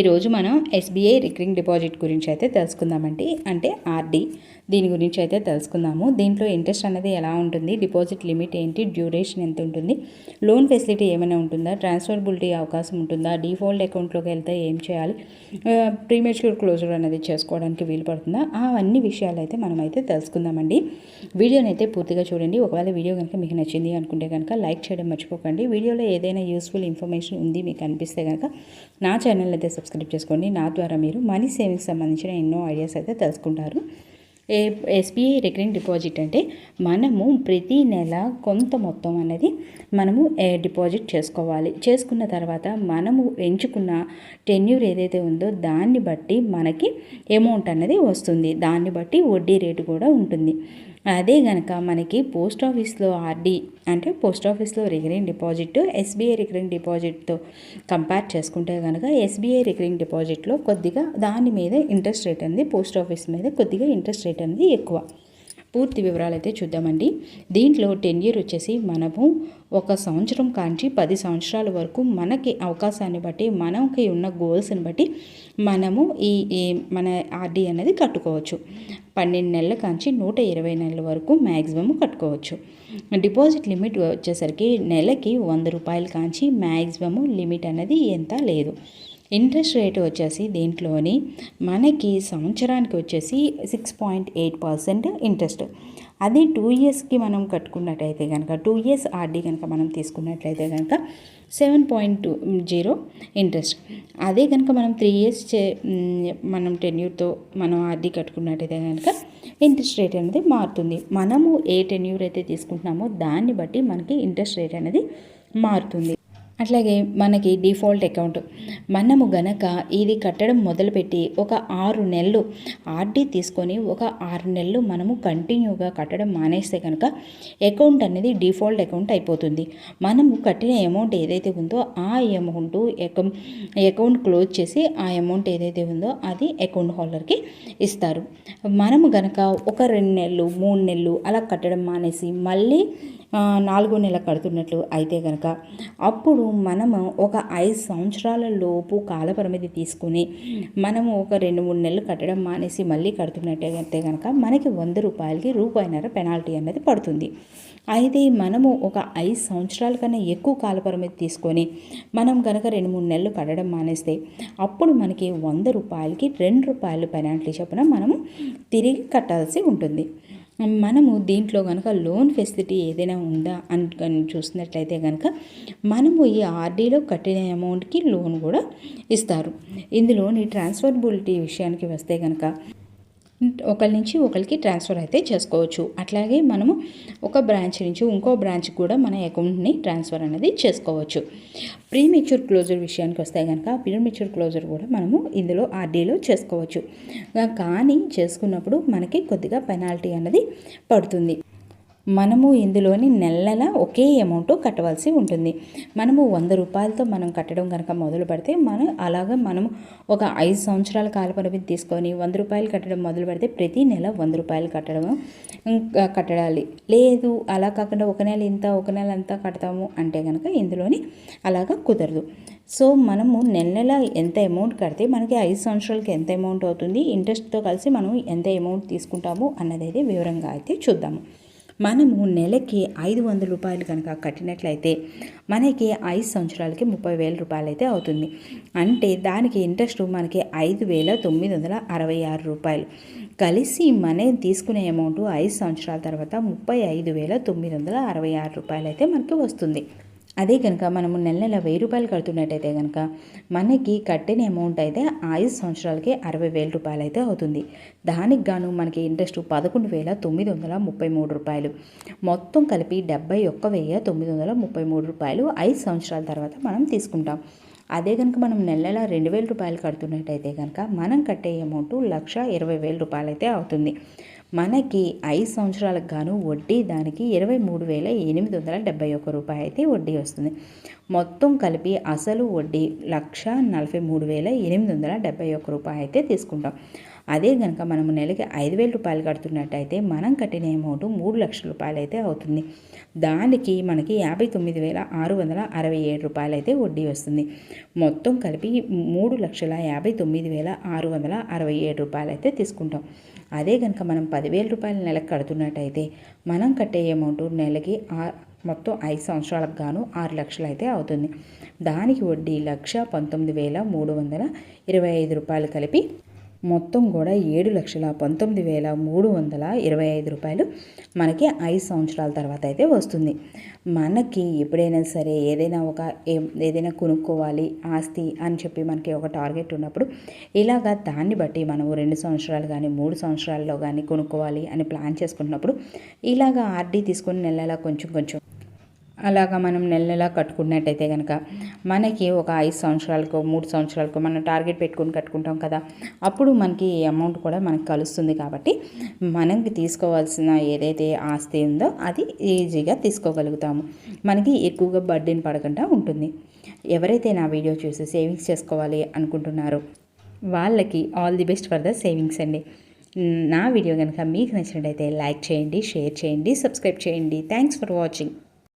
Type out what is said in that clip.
ఈరోజు మనం SBI recurring deposit గురించి అయితే తెలుసుకుందామండి. అంటే ఆర్డీ దీని గురించి అయితే తెలుసుకుందాము. దీంట్లో ఇంట్రెస్ట్ అనేది ఎలా ఉంటుంది? డిపాజిట్ లిమిట్ ఏంటి? డ్యూరేషన్ ఎంత ఉంటుంది? లోన్ ఫెసిలిటీ ఏమైనా ఉంటుందా? ట్రాన్స్ఫర్బిలిటీ అవకాశం ఉంటుందా? డిఫాల్ట్ అకౌంట్లోకి వెళ్తే ఏం చేయాలి? ప్రీమెచ్యూర్ క్లోజర్ అనేది చేసుకోవడానికి వీలు పడుతుందా? అవన్నీ విషయాలు అయితే మనం అయితే తెలుసుకుందామండి. వీడియోని అయితే పూర్తిగా చూడండి. ఒకవేళ వీడియో కనుక మీకు నచ్చింది అనుకుంటే కనుక లైక్ చేయడం మర్చిపోకండి. వీడియోలో ఏదైనా యూస్ఫుల్ ఇన్ఫర్మేషన్ ఉంది మీకు అనిపిస్తే కనుక నా ఛానల్ అయితే సబ్స్క్రైబ్ చేసుకోండి నా ద్వారా మీరు మనీ సేవింగ్స్ సంబంధించిన ఎన్నో ఐడియాస్ అయితే తెలుసుకుంటారు. ఏ ఎస్బీఐ రికరింగ్ డిపాజిట్ అంటే మనము ప్రతి నెల కొంత మొత్తం అనేది మనము డిపాజిట్ చేసుకోవాలి. చేసుకున్న తర్వాత మనము ఎంచుకున్న టెన్యూర్ ఏదైతే ఉందో దాన్ని బట్టి మనకి అమౌంట్ అనేది వస్తుంది. దాన్ని బట్టి వడ్డీ రేటు కూడా ఉంటుంది. అదే కనుక మనకి పోస్ట్ ఆఫీస్లో ఆర్డీ అంటే పోస్ట్ ఆఫీస్లో రికరింగ్ డిపాజిట్ ఎస్బీఐ రికరింగ్ డిపాజిట్తో కంపేర్ చేసుకుంటే కనుక ఎస్బీఐ రికరింగ్ డిపాజిట్లో కొద్దిగా దాని మీద ఇంట్రెస్ట్ రేట్ అనేది పోస్ట్ ఆఫీస్ మీద కొద్దిగా ఇంట్రెస్ట్ రేట్ అనేది ఎక్కువ. పూర్తి వివరాలు అయితే చూద్దామండి. దీంట్లో టెన్ ఇయర్ వచ్చేసి మనము ఒక సంవత్సరం కాంచి పది సంవత్సరాల వరకు మనకి అవకాశాన్ని బట్టి మనకి ఉన్న గోల్స్ని బట్టి మనము ఈ మన ఆర్డీ అనేది కట్టుకోవచ్చు. పన్నెండు నెలల కాంచి నూట ఇరవై నెలల వరకు మ్యాక్సిమం కట్టుకోవచ్చు. డిపాజిట్ లిమిట్ వచ్చేసరికి నెలకి వంద రూపాయలు కాంచి మ్యాక్సిమము లిమిట్ అనేది ఎంత లేదు. ఇంట్రెస్ట్ రేట్ వచ్చేసి దీంట్లోని మనకి సంవత్సరానికి వచ్చేసి six point eight percent interest. అది టూ ఇయర్స్కి మనం కట్టుకున్నట్టయితే కనుక టూ ఇయర్స్ ఆర్డీ కనుక మనం తీసుకున్నట్లయితే కనుక seven point two zero interest. అదే కనుక మనం త్రీ ఇయర్స్ చే మనం టెన్యూర్తో మనం ఆర్డీ కట్టుకున్నట్టయితే కనుక ఇంట్రెస్ట్ రేట్ అనేది మారుతుంది. మనము ఏ టెన్యూర్ అయితే తీసుకుంటున్నామో దాన్ని బట్టి మనకి ఇంట్రెస్ట్ రేట్ అనేది మారుతుంది. అట్లాగే మనకి డిఫాల్ట్ అకౌంట్. మనము గనక ఇది కట్టడం మొదలుపెట్టి ఒక ఆరు నెలలు ఆర్డీ తీసుకొని ఒక ఆరు నెలలు మనము కంటిన్యూగా కట్టడం మానేస్తే కనుక అకౌంట్ అనేది డిఫాల్ట్ అకౌంట్ అయిపోతుంది. మనము కట్టిన అమౌంట్ ఏదైతే ఉందో ఆ అమౌంట్ అకౌంట్ క్లోజ్ చేసి ఆ అమౌంట్ ఏదైతే ఉందో అది అకౌంట్ హోల్డర్కి ఇస్తారు. మనము గనక ఒక రెండు నెలలు మూడు నెలలు అలా కట్టడం మానేసి మళ్ళీ నాలుగో నెల కడుతున్నట్లు అయితే కనుక అప్పుడు మనము ఒక ఐదు సంవత్సరాల లోపు కాలపరిమితి తీసుకుని మనము ఒక రెండు మూడు నెలలు కట్టడం మానేసి మళ్ళీ కడుతున్నట్టయితే కనుక మనకి వంద రూపాయలకి రూపాయిన్నర పెనాల్టీ అనేది పడుతుంది. అయితే మనము ఒక ఐదు సంవత్సరాల కన్నా ఎక్కువ కాలపరిమితి తీసుకొని మనం కనుక రెండు మూడు నెలలు కట్టడం మానేస్తే అప్పుడు మనకి వంద రూపాయలకి రెండు రూపాయలు పెనాల్టీ చొప్పున మనము తిరిగి కట్టాల్సి ఉంటుంది. మనము దీంట్లో కనుక లోన్ ఫెసిలిటీ ఏదైనా ఉందా అని చూసినట్లయితే కనుక మనము ఈ ఆర్డీలో కట్టిన అమౌంట్కి లోన్ కూడా ఇస్తారు. ఇందులోని ట్రాన్స్ఫర్బిలిటీ విషయానికి వస్తే కనుక ఒకరి నుంచి ఒకరికి ట్రాన్స్ఫర్ అయితే చేసుకోవచ్చు. అట్లాగే మనము ఒక బ్రాంచ్ నుంచి ఇంకో బ్రాంచ్ కూడా మన అకౌంట్ని ట్రాన్స్ఫర్ అనేది చేసుకోవచ్చు. ప్రీమెచ్యూర్ క్లోజర్ విషయానికి వస్తే కనుక ప్రీమెచ్యూర్ క్లోజర్ కూడా మనము ఇందులో ఆర్డీలో చేసుకోవచ్చు. కానీ చేసుకున్నప్పుడు మనకి కొద్దిగా పెనాల్టీ అనేది పడుతుంది. మనము ఇందులోని నెల నెల ఒకే అమౌంట్ కట్టవలసి ఉంటుంది. మనము వంద రూపాయలతో మనం కట్టడం కనుక మొదలు పెడితే మనం అలాగా మనము ఒక ఐదు సంవత్సరాల కాలపరిమితి తీసుకొని వంద రూపాయలు కట్టడం మొదలు పెడితే ప్రతి నెల వంద రూపాయలు కట్టడం కట్టడాలి లేదు అలా కాకుండా ఒక నెల ఇంత ఒక నెల అంతా కడతాము అంటే కనుక ఇందులోని అలాగా కుదరదు. సో మనము నెల నెల ఎంత అమౌంట్ కడితే మనకి ఐదు సంవత్సరాలకి ఎంత అమౌంట్ అవుతుంది ఇంట్రెస్ట్తో కలిసి మనం ఎంత అమౌంట్ తీసుకుంటాము అన్నది వివరంగా అయితే చూద్దాము. మనము నెలకి ఐదు వందల రూపాయలు కనుక కట్టినట్లయితే మనకి ఐదు సంవత్సరాలకి ముప్పై వేల రూపాయలు అయితే అవుతుంది. అంటే దానికి ఇంట్రెస్ట్ మనకి ఐదు వేల తొమ్మిది వందల అరవై ఆరు రూపాయలు. కలిసి మన తీసుకునే అమౌంట్ ఐదు సంవత్సరాల తర్వాత ముప్పై ఐదు వేల తొమ్మిది వందల అరవై ఆరు రూపాయలు అయితే మనకి వస్తుంది. అదే కనుక మనము నెల నెల వెయ్యి రూపాయలు కడుతున్నట్టయితే కనుక మనకి కట్టిన అమౌంట్ అయితే ఐదు సంవత్సరాలకి అరవై వేల రూపాయలు అయితే అవుతుంది. దానికి గాను మనకి ఇంట్రెస్ట్ పదకొండు వేల తొమ్మిది వందల ముప్పై మూడు రూపాయలు. మొత్తం కలిపి డెబ్బై ఒక్క వెయ్యి తొమ్మిది వందల ముప్పై మూడు రూపాయలు ఐదు సంవత్సరాల తర్వాత మనం తీసుకుంటాం. అదే కనుక మనం నెల నెల రెండు వేల రూపాయలు కడుతున్నట్టయితే కనుక మనం కట్టే అమౌంట్ లక్ష ఇరవై వేల రూపాయలు అయితే అవుతుంది. మనకి ఐదు సంవత్సరాలకు గాను వడ్డీ దానికి ఇరవై మూడు వేల ఎనిమిది వందల డెబ్బై ఒక్క రూపాయి అయితే వడ్డీ వస్తుంది. మొత్తం కలిపి అసలు వడ్డీ లక్ష నలభై మూడు వేల ఎనిమిది వందల డెబ్బై ఒక్క రూపాయి అయితే తీసుకుంటాం. అదే కనుక మనము నెలకి ఐదు వేల రూపాయలు కడుతున్నట్టయితే మనం కట్టిన అమౌంట్ మూడు లక్షల రూపాయలు అయితే అవుతుంది. దానికి మనకి యాభై తొమ్మిది వేల ఆరు వందల అరవై ఏడు రూపాయలు అయితే వడ్డీ వస్తుంది. మొత్తం కలిపి మూడు లక్షల యాభై తొమ్మిది వేల ఆరు వందల అరవై ఏడు రూపాయలు అయితే తీసుకుంటాం. అదే కనుక మనం పదివేల రూపాయలు నెలకు కడుతున్నట్టయితే మనం కట్టే అమౌంట్ నెలకి ఆ మొత్తం ఐదు సంవత్సరాలకు గాను ఆరు లక్షలు అయితే అవుతుంది. దానికి వడ్డీ లక్ష పంతొమ్మిది వేల మూడు వందల ఇరవై ఐదు రూపాయలు కలిపి మొత్తం కూడా ఏడు లక్షల పంతొమ్మిది వేల మూడు వందల ఇరవై ఐదు రూపాయలు మనకి ఐదు సంవత్సరాల తర్వాత అయితే వస్తుంది. మనకి ఎప్పుడైనా సరే ఏదైనా ఒక ఏదైనా కొనుక్కోవాలి ఆస్తి అని చెప్పి మనకి ఒక టార్గెట్ ఉన్నప్పుడు ఇలాగా దాన్ని బట్టి మనము రెండు సంవత్సరాలు కానీ మూడు సంవత్సరాల్లో కానీ కొనుక్కోవాలి అని ప్లాన్ చేసుకున్నప్పుడు ఇలాగా ఆర్డీ తీసుకుని నెలలా కొంచెం కొంచెం అలాగా మనం నెల నెలా కట్టుకున్నట్టయితే కనుక మనకి ఒక ఐదు సంవత్సరాలకు మూడు సంవత్సరాలకు మనం టార్గెట్ పెట్టుకుని కట్టుకుంటాం కదా. అప్పుడు మనకి అమౌంట్ కూడా మనకు కలుస్తుంది కాబట్టి మనకి తీసుకోవాల్సిన ఏదైతే ఆస్తి ఉందో అది ఈజీగా తీసుకోగలుగుతాము. మనకి ఎక్కువగా బర్డెన్ పడకుండా ఉంటుంది. ఎవరైతే నా వీడియో చూసి సేవింగ్స్ చేసుకోవాలి అనుకుంటున్నారో వాళ్ళకి all the best for the savings అండి. నా వీడియో కనుక మీకు నచ్చినట్టయితే లైక్ చేయండి షేర్ చేయండి సబ్స్క్రైబ్ చేయండి. Thanks for watching.